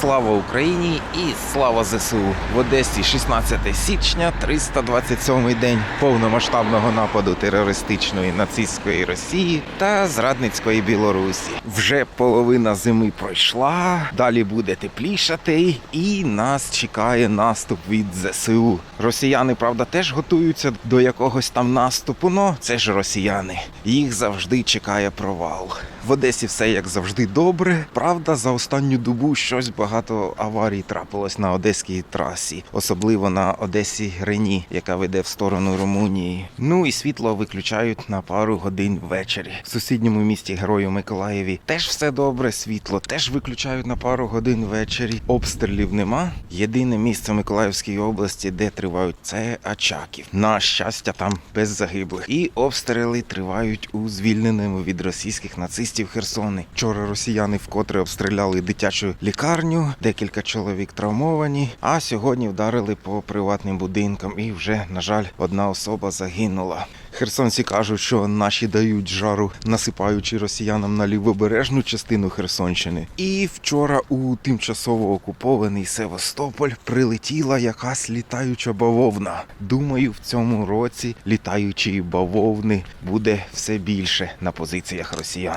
Слава Україні і слава ЗСУ в Одесі 16 січня, 327 день повномасштабного нападу терористичної нацистської Росії та зрадницької Білорусі. Вже половина зими пройшла, далі буде теплішати, і нас чекає наступ від ЗСУ. Росіяни, правда, теж готуються до якогось там наступу. но це ж росіяни. Їх завжди чекає провал. В Одесі все як завжди добре. Правда, за останню добу щось багато аварій трапилось на одеській трасі, особливо на Одесі Рені, яка веде в сторону Румунії. Ну і світло виключають на пару годин ввечері. В сусідньому місті Герою Миколаєві теж все добре. Світло теж виключають на пару годин ввечері. Обстрілів нема. Єдине місце в Миколаївській області, де тривають, це Очаків. На щастя, там без загиблих. І обстріли тривають у звільненому від російських нацистів Херсоні. Вчора росіяни вкотре обстріляли дитячу лікарню, декілька чоловік травмовані. А сьогодні вдарили по приватним будинкам, і вже, на жаль, одна особа загинула. Херсонці кажуть, що наші дають жару, насипаючи росіянам на лівобережну частину Херсонщини. І вчора у тимчасово окупований Севастополь прилетіла якась літаюча бавовна. Думаю, в цьому році літаючої бавовни буде все більше на позиціях росіян.